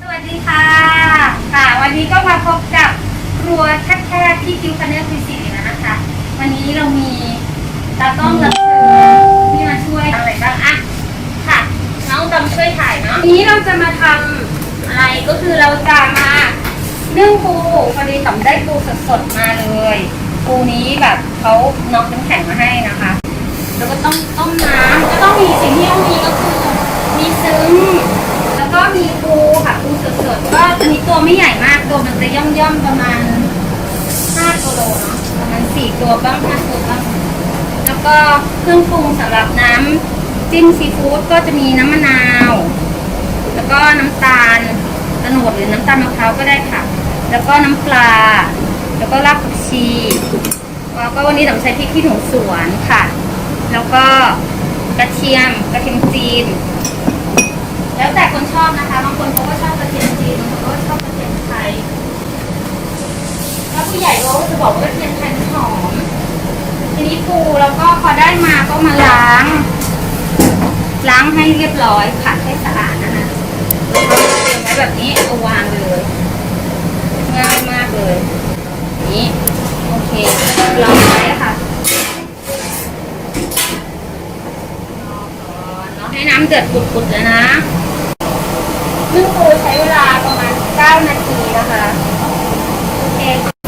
สวัสดีค่ะ ค่ะ วันนี้ก็มาพบกับครัวแคบๆที่คิวคันเนอร์พีซีนะคะ วันนี้เรามีตากล้องรับเชิญที่มาช่วยอะไรบ้างอะค่ะ น้องตอมช่วยถ่ายเนาะวันนี้เราจะมาทำอะไรก็คือเราจะมานึ่งปูพอดีต๋อมได้ปูสดๆมาเลยปูนี้แบบเขาน็อกน้ำแข็งมาให้นะคะ แล้วก็ต้องต้มน้ำก็ต้องมีสิ่งที่ต้องมีก็คือ มีซึ้ง แล้วก็มี ก็อันนี้ตัวไม่ใหญ่มากตัวมันจะย่อมๆประมาณ5กิโลเนาะประมาณ4ตัวบ้าง5ตัวบ้างแล้วก็เครื่องปรุงสำหรับน้ำจิ้มซีฟู้ดก็จะมีน้ำมะนาว แล้วก็น้ำตาลตะโนดหรือน้ำตาลมะพร้าวก็ได้ค่ะ แล้วก็น้ำปลา แล้วก็รากผักชีแล้วก็วันนี้ต้องใช้พริกขี้หนูสวนค่ะ แล้วก็กระเทียมกระเทียมจีน คนชอบนะคะ บางคนเขาก็ชอบกระเทียมจีนบางคนก็ชอบกระเทียมไทยแล้วผู้ใหญ่เขาก็จะบอกว่ากระเทียมไทยมันหอม ทีนี้ปูแล้วก็พอได้มาก็มาล้าง ล้างให้เรียบร้อยขัดให้สะอาดนะคะแล้วก็เตรียมไว้แบบนี้เอาวางเลยง่ายมากเลย นี่โอเคเรียบร้อยค่ะให้น้ำเดือดปุดๆเลยนะนึ่งปูใช้เวลาประมาณ 9 นาทีนะคะโอเค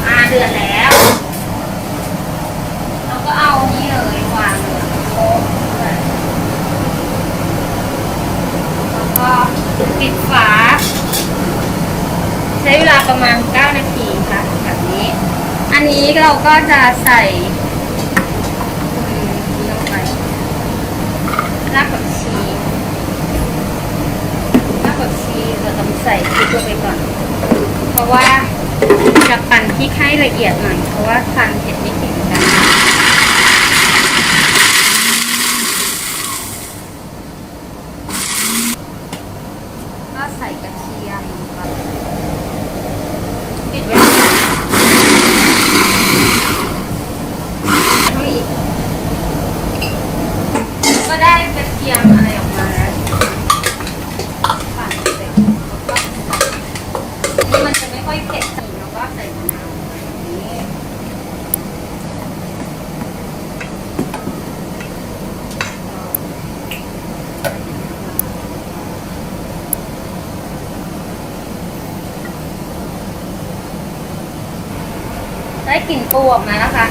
อาเดือดแล้วเราก็เอานี่เลยวางโค้งเลยแล้วก็ปิดฝา ใช้เวลาประมาณ 9 นาทีค่ะแบบนี้ อันนี้เราก็จะใส่อืมนี่ลงไปรากผักชีรากผักชีเราต้องใส่พริกลงไปก่อน เพราะว่า จะปั่นพริกให้ละเอียดหน่อยเพราะว่าทานเผ็ดไม่เก่งกันก็ใส่กระเทียมก่อนปิดไว้ให้อีกก็ได้กระเทียมอะไรออกมาแล้วปั่นเสร็จแล้วก็นี่มันจะไม่ค่อยเผ็ดสีแล้วก็ใส่มะนาวแบบนี้ ได้กลิ่นปูออกมาแล้วค่ะ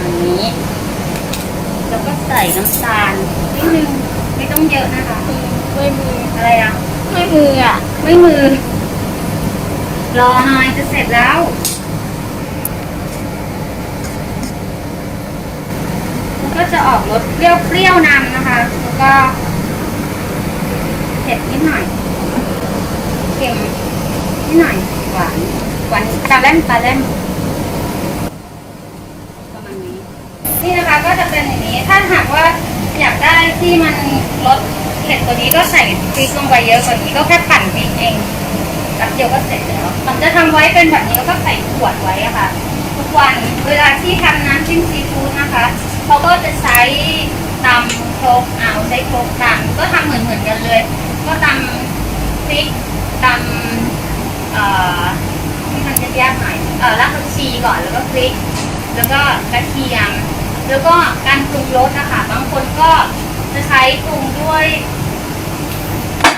อันนี้ แล้วก็ใส่น้ำตาลนิดนึงไม่ต้องเยอะนะคะไม่มืออะไรอะไม่มืออะไม่มือ รอหน่อยจะเสร็จแล้วมันก็จะออกรสเปรี้ยวๆนำนะคะ แล้วก็เผ็ดนิดหน่อยเค็มนิ ดหน่อยหวานหวานตาแรมตาแรมประมาณนี้ นี่นะคะก็จะเป็นอย่างนี้ ถ้าหากว่าอยากได้ที่มันลดเผ็ดตัวนี้ก็ใส่พริกลงไปเยอะกว่านี้ก็แค่ปั่นพริกเองแป๊บเดียวก็เสร็จแล้วมันจะทำไว้เป็นแบบนี้แล้วก็ใส่ขวดไว้อะค่ะ ทุกวันเวลาที่ทำน้ำจิ้มซีฟู้ดนะคะเขาก็จะใช้ตำโครกเอาใช้โครกตำก็ทำเหมือนเหมือนๆกันเลย ก็ตำพริกตำ เอ่อที่มันจะยากหน่อยเอ่อรากผักชีก่อนแล้วก็พริก แล้วก็กระเทียม แล้วก็การปรุงรสนะคะบางคนก็จะใช้ปรุงด้วย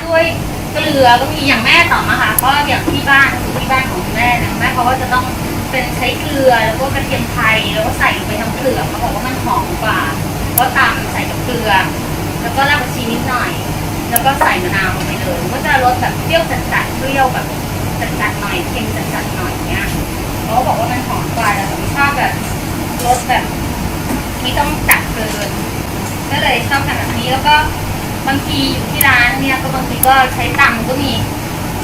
ด้วยเกลือก็มีอย่างแม่ต่อมาค่ะก็อย่างที่บ้านที่บ้านของแม่นะแม่เขาก็จะต้องเป็นใช้เกลือแล้วก็กระเทียมไทยแล้วก็ใส่ลงไปทั้งเปลือกเขาบอกว่ามันหอมกว่าก็ตำใส่กับเกลือ แล้วก็รากผักชีนิดหน่อย แล้วก็ใส่มะนาวลงไปเลยก็จะรสแบบเปรี้ยวจัดๆเปรี้ยวแบบ จัดๆหน่อยเค็มจัดๆหน่อยเนี้ยเขาบอกว่ามันหอมกว่าแต่ผมชอบแบบรสแบบไม่ต้องจัดเกิน ก็เลยชอบทำแบบนี้แล้วก็บางทีอยู่ที่ร้านเนี่ยก็บางทีก็ใช้ตำก็มี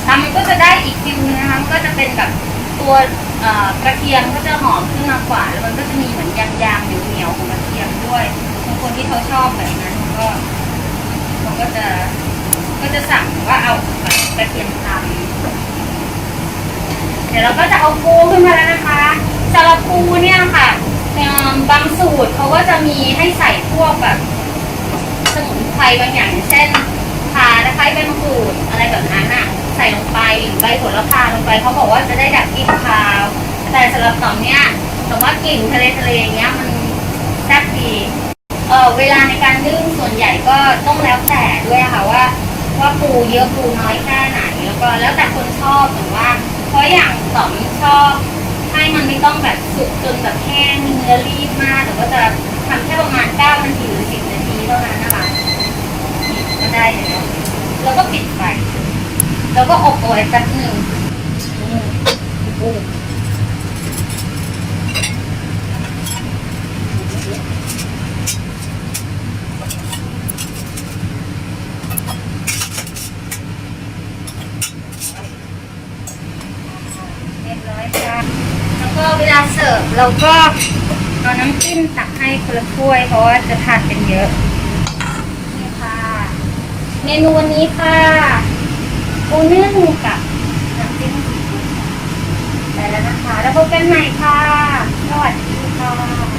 ตำก็จะได้อีกฟิวนึงนะคะมันก็จะเป็นแบบตัวกระเทียมก็จะหอมขึ้นมากว่าแล้วมันก็จะมีเหมือนยางๆเหนียวๆของกระเทียมด้วยบางคนที่เขาชอบแบบนั้นก็เขาก็จะก็จะสั่งว่าเอากระเทียมตำ เดี๋ยวเราก็จะเอาปูขึ้นมาแล้วนะคะสำหรับปูเนี่ยค่ะบางสูตรเขาก็จะมีให้ใส่พวกแบบสมุนไพรบางอย่างเช่นขาตะไคร้ใบมะกรูดอะไรแบบนั้นอะ ใส่ลงไปหรือใบโหระพาลงไปเขาบอกว่าจะได้ดับกลิ่นคาว แต่สำหรับต่อมเนี่ยแต่ว่ากลิ่นทะเลทะเลอย่างเงี้ยมันแซ่บดีเออเวลาในการนึ่งส่วนใหญ่ก็ต้องแล้วแต่ด้วยค่ะว่า ว่าปูเยอะปูน้อยแค่ไหนแล้วก็แล้วแต่คนชอบหรือว่า เพราะอย่างต่อมชอบให้มันไม่ต้องแบบสุกจนแบบแห้งเนื้อรีบมากแต่ก็จะทำแค่ประมาณ9นาทีหรือ10นาทีเท่านั้นนะคะก็ได้แล้วแล้วก็ปิดไฟแล้วก็อบโอาไว้แป๊บหนึ่ง ก็เวลาเสิร์ฟเราก็เอาน้ำจิ้มตักให้คนละถ้วยเพราะว่าจะทานเป็นเยอะนี่ค่ะ เมนูวันนี้ค่ะปูนึ่งกับน้ำจิ้มไปแล้วนะคะ แล้วพบกันใหม่ค่ะ สวัสดีค่ะ